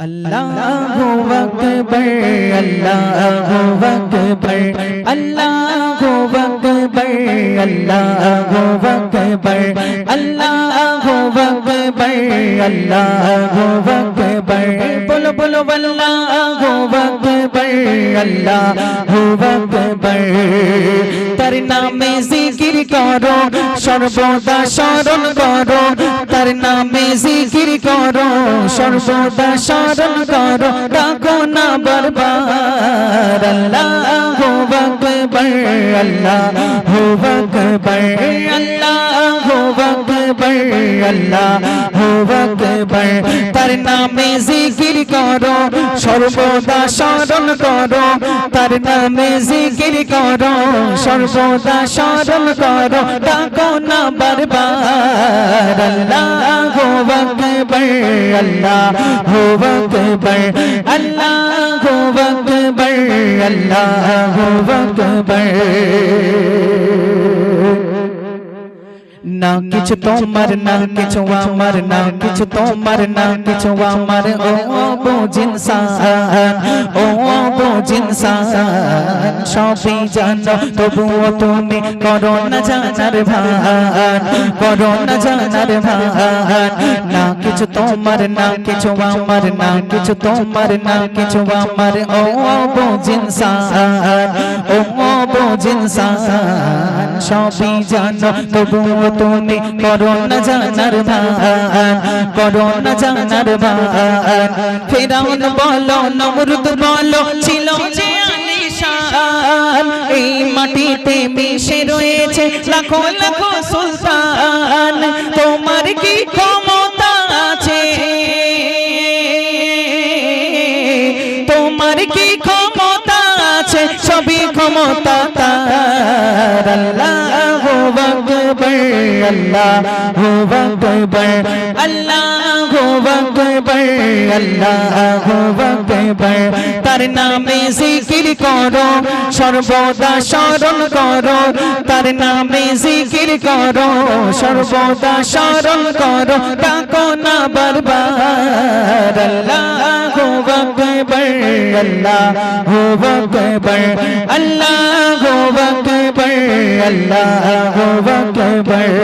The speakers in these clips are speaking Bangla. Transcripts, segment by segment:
আল্লাহু আকবার আল্লাহু আকবার আল্লাহু আকবার আল্লাহু আকবার আল্লাহু আকবার আল্লাহু আকবার বলো বলো আল্লাহু আকবার আল্লাহু আকবার তার নামে জিকির করো সর্বদা স্মরণ করো তার নামে জিকির করো সর্বদা স্মরণ করো ডাকো না বারবার আল্লাহু আল্লাহু আকবার আল্লাহু আকবার আল্লাহু আকবার তার নামে জিকির করো সর্বদা স্মরণ করো তার নামে জিকির করো সর্বদা স্মরণ করো ডাকো না বারবার আল্লাহু আকবার আল্লাহু আকবার আল্লাহু আকবার আল্লাহু আকবার না, কিছু তোমার না, কিছু আমার না, কিছু তোমার না, কিছু আমার। ও বোঝিন ও বোঝিন সবই জানো, তবুও তুমি করো না জানার ভান, করো না জানার ভান। না, কিছু তোমার না, কিছু আমার না, কিছু তোমার না, কিছু আমার। ও বোঝিন ও বোঝিন সবই জানো, তবুও তুমি করো না জানার ভান করো না জানার ভান। ফেরাউন বলো, নমরুদ বলো, ছিল যে এই মাটিতে মিশে রয়েছে লাখো লাখো সুলতান। তোমার কি ক্ষমতা আছে? তোমার কি ক্ষমতা আছে? সবই ক্ষমতা আল্লাহু আকবার। আল্লাহু আকবার আল্লাহু আকবার আল্লাহু আকবার তার নামে জিকির করো, সর্বদা স্মরণ করো। তার নামে জিকির করো, সর্বদা স্মরণ করো। ডাকো না বারবার। আল্লাহু আকবার আল্লাহু আকবার আল্লাহু আকবার আল্লাহু আকবার अकबर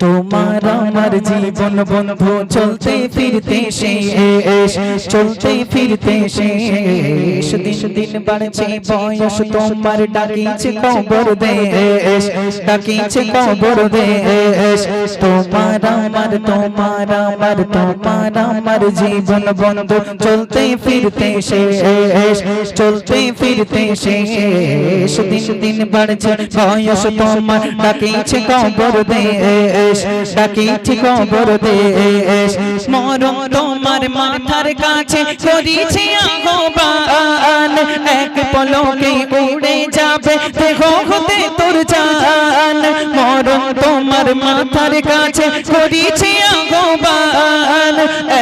तो তোমার আমার জীবন বন্ধু, চলতে ফিরতে শেষ, চলতে ফিরতে শেষ। দিন দিন বাড়ছে বয়স, তোমার ডাকিছে কবর দেশ, ডাকিছে কবর দেশ। তোমার আমার তোমার আমার তোমার আমার জীবন বন্ধু, চলতে ফিরতে শেষ, চলতে ফিরতে শেষ। দিন দিন বাড়ছে বয়স, তোমার ডাকিছে কবর দেশ। ডাকিছি খবর দেশ। মরম তোমার মাথার কাছে করিছি আহ্বান। এক পলকে উড়ে যাবে দেখো হতে তোর জান। মরম তোমার মাথার কাছে করিছি আহ্বান।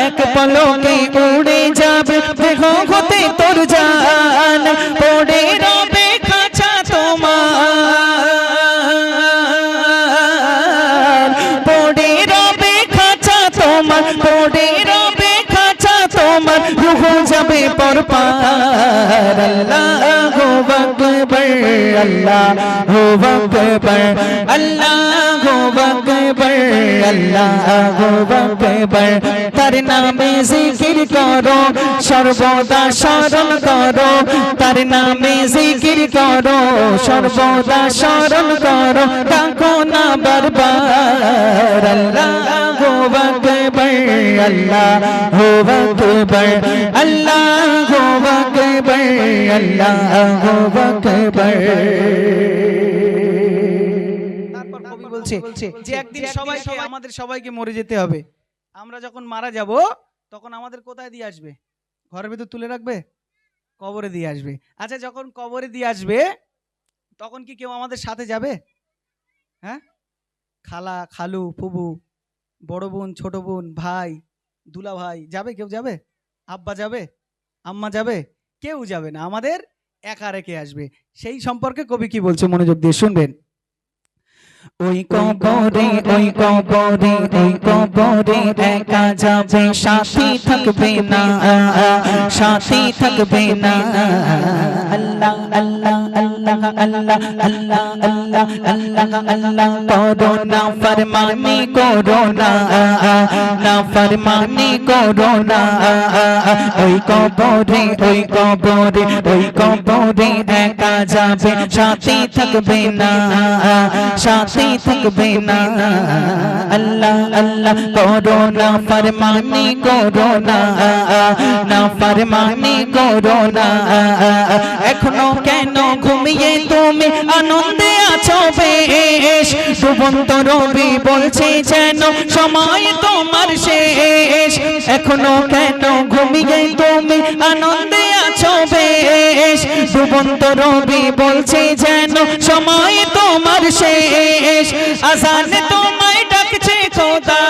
এক পলকে রুহ যাবে পরপার আল্লাহু আকবার আল্লাহু আকবার আল্লাহু আকবার আল্লাহু আকবার তার নামে জিকির করো সর্বদা স্মরণ করো তার নামে জিকির করো সর্বদা স্মরণ করো ডাকো না বারবার আল্লাহু আকবার আল্লাহু আকবার আল্লাহু আকবার আল্লাহু আকবার। তারপর কবি বলছে যে একদিন সবাইকে আমাদের সবাইকে মরে যেতে হবে। আমরা যখন মারা যাব তখন আমাদের কোথায় দিয়ে আসবে? ঘরের ভিতর তুলে রাখবে? কবরে দিয়ে আসবে। আচ্ছা যখন কবরে দিয়ে আসবে তখন কি কেউ আমাদের সাথে যাবে? হ্যাঁ? খালা খালু ফুবু বড় বোন, ছোট বোন, ভাই, দুলা ভাই, যাবে কেউ যাবে? আব্বা যাবে? আম্মা যাবে? কেউ যাবে না। আমাদের একা রেখে আসবে। সেই সম্পর্কে কবি কি বলছে মনোযোগ দিয়ে শুনবেন। ওই কবরে ওই কবরে ওই কবরে একা যাবে সাথী থাকবে না সাথী থাকবে না। আল্লাহ আল্লাহ আল্লাহ আল্লাহ আল্লাহ আল্লাহ আল্লাহ আল্লাহ। করো না ফরমানি করো না না ফরমানি করো না ওই কবরে ওই কবরে ওই কবরে একা যাবে সাথী থাকবে না সাথী থাকবে না। আল্লাহ আল্লাহ করো না ফরমানি করো না। না ফরমানি করো না। এখনও কেন ঘুমিয়ে তুমি আনন্দে আছো বেশ? ডুবন্ত রবি বলছে যেন সময় তোমার শেষ। এখনও কেন ঘুমিয়ে তুমি আনন্দে আছো বেশ ডুবন্ত রবি বলছে যেন সময় তোমার শেষ। আসান তোমায় ডাকছে খোদা।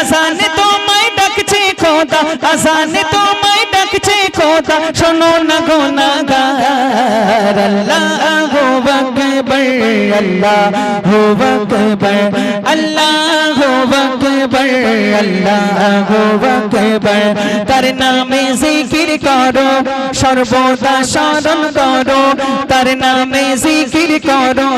আসান তোমায় ডাকছে খোদা। আসান তোমায় ডাকছে খোদা। শোনো না গো নাগার। আল্লাহ আকবার আল্লাহ আকবার, আল্লাহ আকবার আল্লাহ আকবার তার নামে জিকির করো, সর্বদা স্মরণ করো, তার নামে জিকির করো,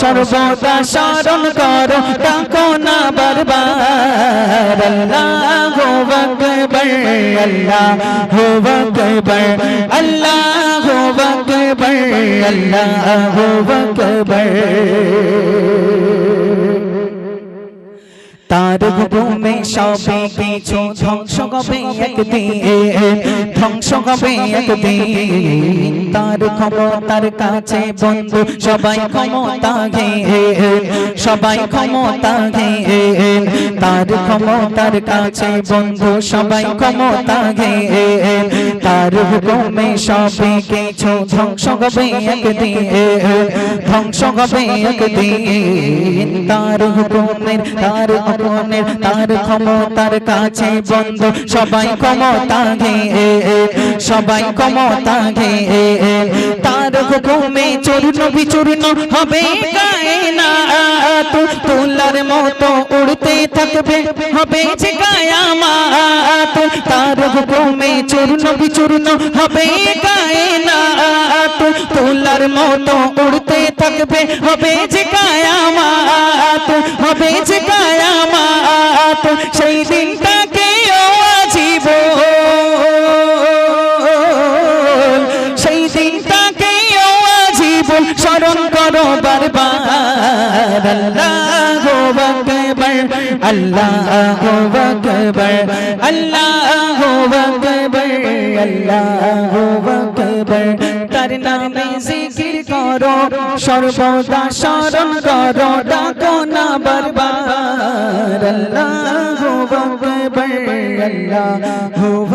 সর্বদা স্মরণ করো, ডাকো না বারবার, আল্লাহ আকবার আল্লাহ আকবার আল্লাহ আকবার আল্লাহ আকবার। tá তার হুকুমে সবে কিছু ধ্বংস হবে একদিন? ধ্বংস হবে একদিন? তার ক্ষমতার কাছে বন্ধু, সবাই ক্ষমতা গে সবাই ক্ষমতা গে তার ক্ষমতার কাছে বন্ধু, সবাই ক্ষমতা গে তার হুকুমে সবে কিছু ধ্বংস হবে একদিন? ধ্বংস হবে একদিন? তার হুকুমের, তার হুকুমের তার ক্ষমতার কাছে বন্ধ। সবাই ক্ষমতা ঘে সবাই ক্ষমতা ঘে তার হুকুমে চূর্ণ বিচূর্ণ হবে কায়না তুলার মতো উড়তে থাকবে, হবে যে কায়ামাত। তার হুকুমে চূর্ণ বিচূর্ণ হবে কায়না তুলার মতো উড়তে থাকবে, হবে যে কায়ামাত। হবে যে আল্লাহ আকবার আল্লাহ আকবার আল্লাহ আকবার আল্লাহ আকবার তার নামে জিকির করো সর্বদা স্মরণ করো ডাকো না বারবার আল্লাহ আকবার আল্লাহ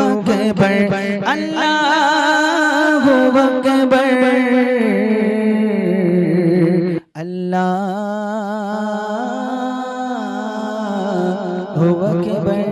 আকবার আল্লাহ আকবার আল্লাহ هو كبر